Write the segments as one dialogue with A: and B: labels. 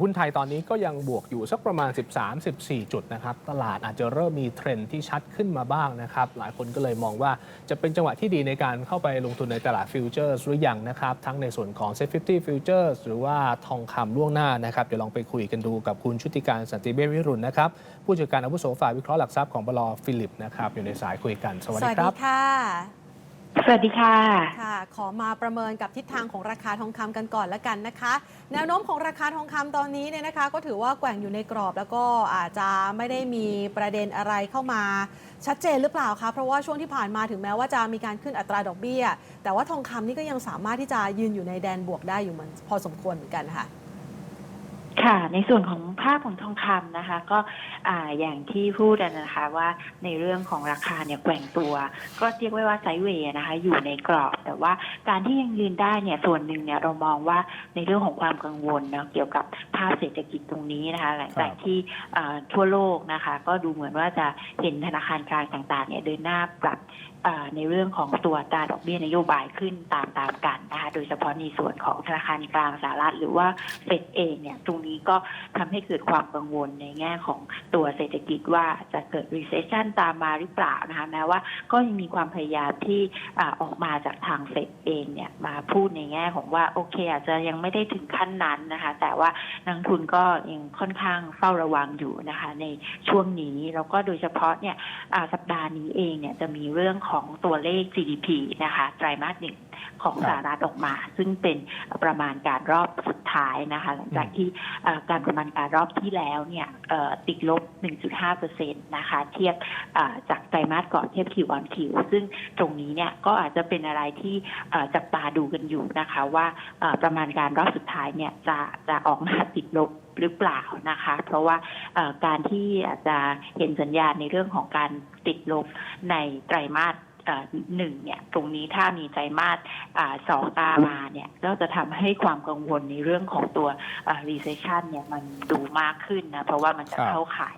A: หุ้นไทยตอนนี้ก็ยังบวกอยู่สักประมาณ 13-14 จุดนะครับ ตลาดอาจจะเริ่มมีเทรนที่ชัดขึ้นมาบ้างนะครับ หลายคนก็เลยมองว่าจะเป็นจังหวะที่ดีในการเข้าไปลงทุนในตลาดฟิวเจอร์สหรือยังนะครับ ทั้งในส่วนของ Set 50 Futures หรือว่าทองคำล่วงหน้านะครับ เดี๋ยวลองไปคุยกันดูกับคุณชุติการสันติเบศวิรุณนะครับ ผู้จัดการอาวุโสฝ่ายวิเคราะห์หลักทรัพย์ของบลฟิลิปนะครับอยู่ในสายคุยกันสวัสดี
B: วัส
A: ครั
B: ดี
A: บ
B: ค่ะ
C: สวัสดีค่ะ
B: ค่ะ ขอมาประเมินกับทิศทางของราคาทองคำกันก่อนละกันนะคะ แนวโน้มของราคาทองคำตอนนี้เนี่ยนะคะ ก็ถือว่าแกว่งอยู่ในกรอบแล้วก็อาจจะไม่ได้มีประเด็นอะไรเข้ามาชัดเจนหรือเปล่าคะ เพราะว่าช่วงที่ผ่านมาถึงแม้ว่าจะมีการขึ้นอัตราดอกเบี้ย แต่ว่าทองคำนี่ก็ยังสามารถที่จะยืนอยู่ในแดนบวกได้อยู่เหมือนพอสมควรเหมือนกันค่ะ
C: ค่ะ ในส่วนของภาพของทองคำนะคะ ก็อ่าอย่างที่พูดอะนะคะว่าในเรื่องของราคาเนี่ยแกว่งตัว ก็เรียกไว้ว่าไซด์เวย์นะคะ อยู่ในกรอบ แต่ว่าการที่ยังยืนได้เนี่ยส่วนหนึ่งเนี่ยเรามองว่าในเรื่องของความกังวลเนาะเกี่ยวกับภาพเศรษฐกิจตรงนี้นะคะหลังจากที่อ่าทั่วโลกนะคะ ก็ดูเหมือนว่าจะเห็นธนาคารกลางต่างๆเนี่ยเดินหน้าปรับ ในเรื่องของตัวตราดอกเบี้ยนโยบายขึ้นตามตามกันนะคะโดยเฉพาะในส่วนของธนาคารกลางสหรัฐหรือว่าเฟดเองเนี่ยตรงนี้ก็ทำให้เกิดความกังวลในแง่ของตัวเศรษฐกิจว่าจะเกิด recession ตามมาหรือเปล่านะคะแม้ว่าก็ยังมีความพยายามที่อออกมาจากทางเฟดเองเนี่ยมาพูดในแง่ของว่าโอเคอาจจะยังไม่ได้ถึงขั้นนั้นนะคะแต่ว่านักทุนก็ยังค่อนข้างเฝ้าระวังอยู่นะคะในช่วงนี้แล้วก็โดยเฉพาะเนี่ยสัปดาห์นี้เองเนี่ยจะมีเรื่องของตัวเลข GDP นะคะไตรมาสหนึ่งของ
A: ครับ
C: สหรัฐออกมา ซึ่งเป็นประมาณการรอบสุดท้ายนะคะ หลังจากที่เอ่อการประมาณการรอบที่แล้วเนี่ยเอ่อติดลบ 1.5%นะคะ เทียบอ่าจากไตรมาสก่อนเทียบ Q on Q ซึ่งตรงนี้เนี่ยก็อาจจะเป็นอะไรที่เอ่อจับตาดูกันอยู่นะคะ ว่าเอ่อประมาณการรอบสุดท้ายเนี่ยจะจะออกมาติดลบหรือเปล่านะคะ เพราะว่าเอ่อการที่อาจจะเห็นสัญญาณในเรื่องของการติดลบในไตรมาสเอ่อ หนึ่งเนี่ยตรงนี้ถ้ามีไตรมาสอ่าสองตามมาเนี่ยก็จะทำให้ความกังวลในเรื่องของตัวอ่า recession เนี่ยมันดูมากขึ้นนะ เพราะว่ามันจะ
A: ครับ
C: เข้าข่าย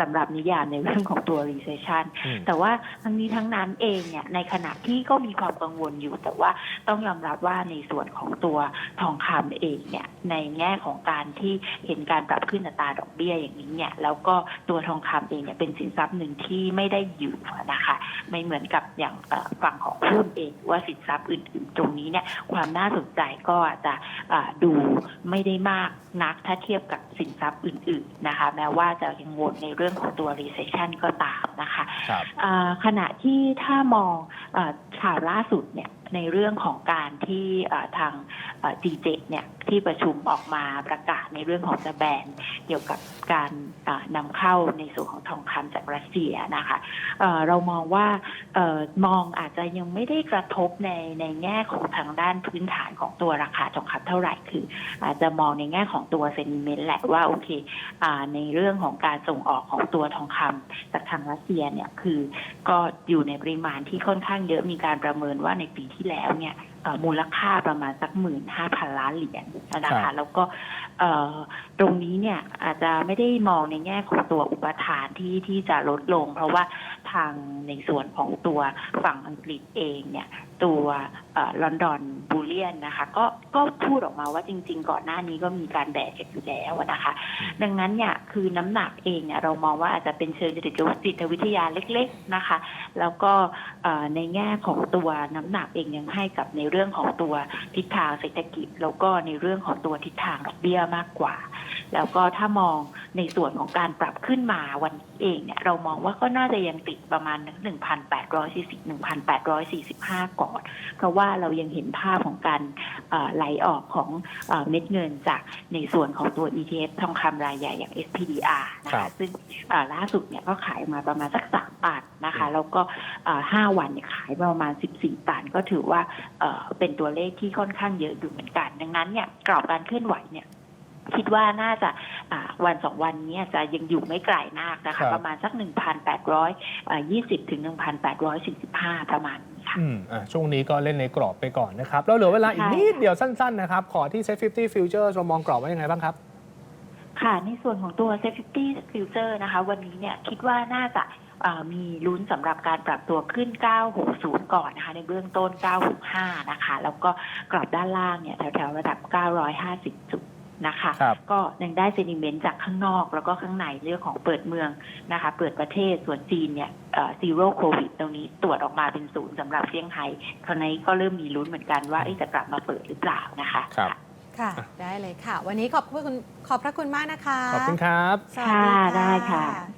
C: สำหรับนิยามในเรื่องของตัว recession
A: อืม
C: แต่ว่าทั้งนี้ทั้งนั้นเองเนี่ยในขณะที่ก็มีความกังวลอยู่ แต่ว่าต้องยอมรับว่าในส่วนของตัวทองคำเองเนี่ยในแง่ของการที่เห็นการปรับขึ้นอัตราดอกเบี้ยอย่างนี้เนี่ยแล้วก็ตัวทองคำเองเนี่ยเป็นสินทรัพย์หนึ่งที่ไม่ได้อยู่นะคะ ไม่เหมือนกับอย่างเอ่อฝั่งของหุ้นเองหรือว่าสินทรัพย์อื่นๆ ตรงนี้เนี่ยความน่าสนใจก็อาจจะอ่าดูไม่ได้มากนักถ้าเทียบกับสินทรัพย์อื่น ๆนะคะ แม้ว่าจะยังวนในเรื่องของตัว recession ก็ตามนะคะ
A: ครับ
C: อ่าขณะที่ถ้ามองอา ข่าวล่าสุดเนี่ยในเรื่องของการที่ทางดีเจเนี่ยที่ประชุมออกมาประกาศในเรื่องของจะแบนเกี่ยวกับการนำเข้าในส่วนของทองคำจากรัสเซียนะคะเเรามองว่าออมองอาจจะยังไม่ได้กระทบในในแง่ของทางด้านพื้นฐานของตัวราคาทองคำเท่าไหร่คือ อาจจะมองในแง่ของตัวเซนิเมนต์แหละว่าโอเคอในเรื่องของการส่งออกของตัวทองคำจากทางรัสเซียเนี่ยคือก็อยู่ในปริมาณที่ค่อนข้างเยอะมีการประเมินว่าในปีที่แล้วเนี่ยเอ่อมูลค่าประมาณสักหมื่นห้าพันล้านเหรียญนะ
A: ครั
C: คะ
A: บ
C: แล้วก็เอ่อตรงนี้เนี่ยอาจจะไม่ได้มองในแง่ของตัวอุปทานที่ที่จะลดลง เพราะว่า ทางในส่วนของตัวฝั่งอังกฤษเองเนี่ยตัวลอนดอนบูเลียนนะคะก็ก็พูดออกมาว่าจริง ๆ ก่อนหน้านี้ก็มีการแบกกันอยู่แล้วนะคะ ดังนั้นเนี่ยคือน้ำหนักเองเนี่ยเรามองว่าอาจจะเป็นเชิงจิตวิทยาเล็ก ๆนะคะ แล้วก็ในแง่ของตัวน้ำหนักเองยังให้กับในเรื่องของตัวทิศทางเศรษฐกิจ แล้วก็ในเรื่องของตัวทิศทางดอกเบี้ยมากกว่า แล้วก็ถ้ามอง ในส่วนของการปรับขึ้นมาวันนี้เองเนี่ยเรามองว่าก็น่าจะยังติดประมาณ 1,840 1,845 ก่อน เพราะว่าเรายังเห็นภาพของการเอ่อไหลออกของเอ่อเม็ดเงินจากในส่วนของตัว ETF ทองคำรายใหญ่อย่าง SPDR นะ
A: ครั
C: คะ
A: บ
C: ซึ่งเอ่อล่าสุดเนี่ยก็ขายมาประมาณสักสามตันนะคะ แล้วก็เอ่อห้าวันเนี่ยขายมาประมาณ 14 ตันก็ถือว่าเอ่อเป็นตัวเลขที่ค่อนข้างเยอะอยู่เหมือนกัน ดังนั้นเนี่ยกรอบการเคลื่อนไหวเนี่ย คิดว่าน่าจะอ่าวันสองวันนี้จะยังอยู่ไม่ไกลมากนะ
A: ครั
C: คะ
A: บ
C: ประมาณสัก 1,820 ถึง 1,845 ประมาณนี้ค่ะ
A: อืมอะช่วงนี้ก็เล่นในกรอบไปก่อนนะครับ แล้วเหลือเวลาอีก
C: ใช่
A: นิดเดียวสั้นๆนะครับ ขอที่ Set 50 Futures เรามองกรอบว่ายังไงบ้างครับ
C: ค่ะ ในส่วนของตัว safety future นะคะ วันนี้เนี่ยคิดว่าน่าจะอ่ามีลุ้นสำหรับการปรับตัวขึ้น 960 ก่อนนะคะ ในเบื้องต้น 965 นะคะ แล้วก็กรอบด้านล่างเนี่ยแถวๆระดับ 950 จุด นะคะ
A: ครับ
C: ก็ยังได้เซนิเมนต์จากข้างนอก แล้วก็ข้างในเรื่องของเปิดเมืองนะคะ เปิดประเทศส่วนจีนเนี่ยซีโร่โควิดตรงนี้ตรวจออกมาเป็นศูนย์สำหรับเซี่ยงไฮ้คราวนี้ก็เริ่มมีลุ้นเหมือนกันว่าเอ๊ะจะกลับมาเปิดหรือเปล่านะคะ
A: ครับ
B: ค่ะ ได้เลยค่ะ วันนี้ขอบคุณขอบพระคุณมากนะคะ
A: ขอบคุณครับ
B: สวัสดี
C: ค่ะ
B: ค่ะ
C: ได้ค่ะ